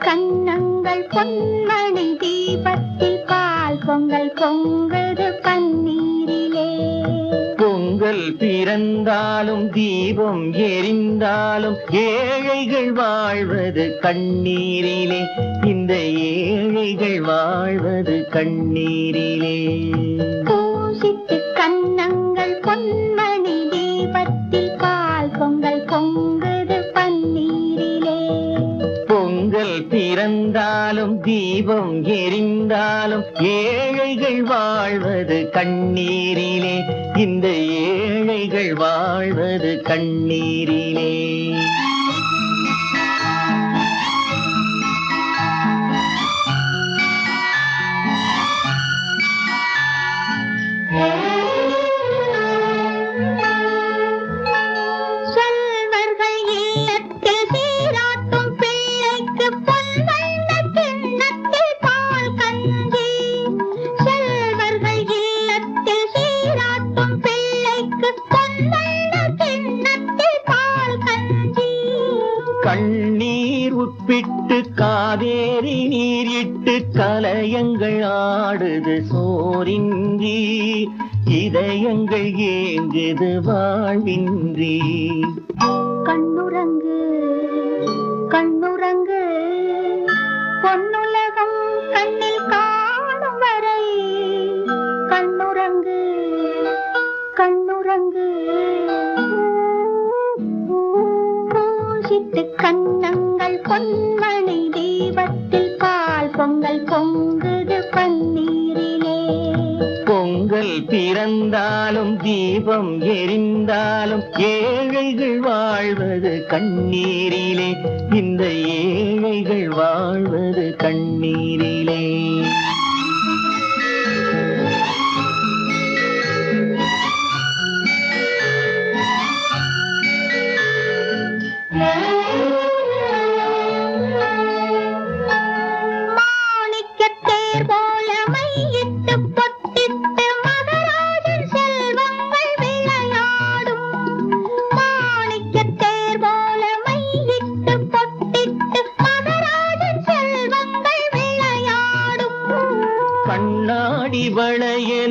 கன்னங்கள் பொன்மணி தீபத்தில் பால் பொங்கல் பொங்குது பன்னீரிலே பொங்கல் பிறந்தாலும் தீபம் எரிந்தாலும் ஏழைகள் வாழ்வது கண்ணீரிலே. இந்த ஏழைகள் வாழ்வது கண்ணீரிலே. பூசித்து கண்ணங்கள் பொன் பொங்கல் பிறந்தாலும் தீபம் எரிந்தாலும் ஏழைகள் வாழ்வது கண்ணீரிலே. இந்த ஏழைகள் வாழ்வது கண்ணீரிலே. கண்ணீர் உப்பிட்டு காவேரி நீரிட்டு கலையங்கள் ஆடுது சோரின்றி இதயங்கள் ஏங்குது வாழ்வின்றி. கண்ணுரங்கு கண்ணுரங்கு பொன்னுலகம் கண்ணில் காணும் வரை. கண்ணுரங்கு கண்ணுரங்கு பொன்மணி தீபத்தில் பால் பொங்கல் பொங்குது பன்னீரிலே. பொங்கல் பிறந்தாலும் தீபம் எரிந்தாலும் ஏழைகள் வாழ்வது கண்ணீரிலே. இந்த ஏழைகள் வாழ்வது கண்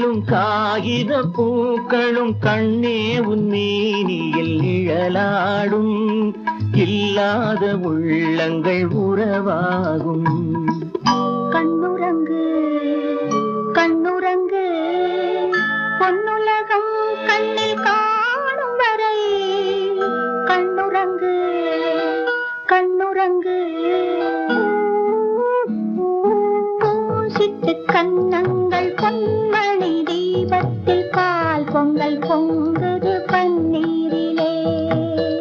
வளையலும் காகித பூக்களும் கண்ணே உன் மேனியில் நிழலாடும். இல்லாத உள்ளங்கள் உறவாகும். கண்ணுரங்கு கண்ணுரங்கு பொன்னுலகம் கண்ணில் காணும் வரை. கண்ணுரங்கு கண்ணுரங்கு கண்ணங்கள் பொன்மணி பொங்கல் பொங்குது பன்னீரிலே.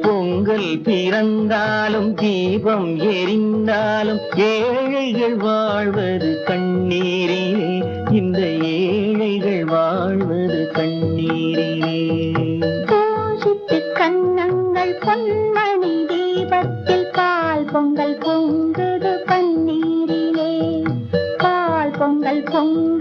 பொங்கல் பிறந்தாலும் தீபம் எரிந்தாலும் ஏழைகள் வாழ்வது கண்ணீரிலே. இந்த ஏழைகள் வாழ்வது கண்ணீரிலே. பூசித்து கண்ணங்கள் பொன்மணி தீபத்தில் பால் பொங்கல் பொங்குது பன்னீரிலே. பால் பொங்கல் பொங்கு